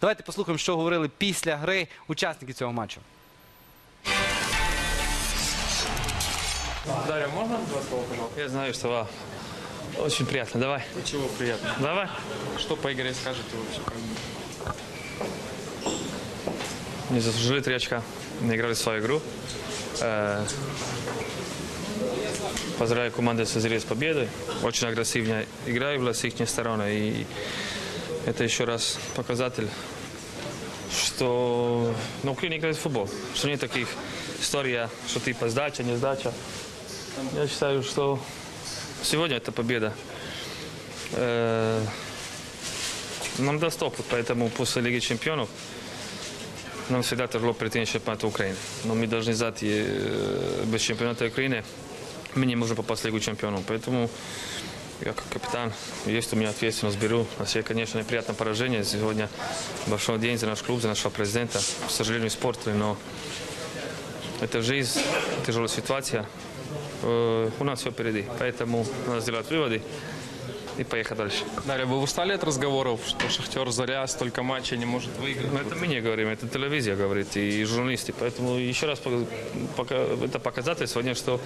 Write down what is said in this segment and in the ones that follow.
Давайте послухаємо, що говорили після гри учасники цього матчу. Дарья, можно два слова, пожалуйста? Я знаю, что вам очень приятно. Давай. Чего приятно? Давай. Что по игре скажете вообще? Не заслужили три очка. Не играли свою игру. Э, Поздравляю команду с с победой. Очень агрессивно играли с их стороны. И это еще раз показатель, что на Украине играет в футбол. Что нет таких историй, что типа сдача, не сдача. Я считаю, что сегодня это победа. Э, нам даст опыт, поэтому после Лиги Чемпионов нам всегда тяжело прийти на чемпионат Украины. Но мы должны знать, э, без чемпионата Украины мы не можем попасть в Лигу Чемпионов. Поэтому я как капитан, есть у меня ответственность, беру. На себе, конечно, неприятное поражение. Сегодня большой день за наш клуб, за нашего президента. К сожалению, испортили, но это жизнь, тяжелая ситуация. Э, У нас все впереди. Поэтому надо сделать выводы и поехать дальше. Дарья, вы устали от разговоров, что Шахтер Заря столько матчей не может выиграть? Но это мы не говорим, это телевизия говорит и журналисты. Поэтому еще раз пока- это показатель сегодня, что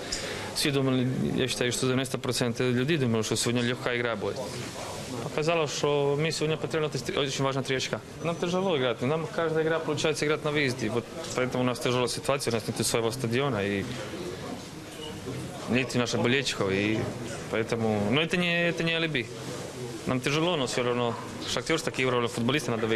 все думали, я считаю, что 90% людей думали, что сегодня легкая игра будет. Показалось, что мы сегодня потеряли очень важно три очка. Нам тяжело играть, нам каждая игра получается играть на выезде. Вот поэтому у нас тяжелая ситуация, у нас нет своего стадиона и нет наших болельщиков. И поэтому, но это не, это не алиби. Нам тяжело, но все равно Шахтер с таким уровнем футболиста надо выиграть.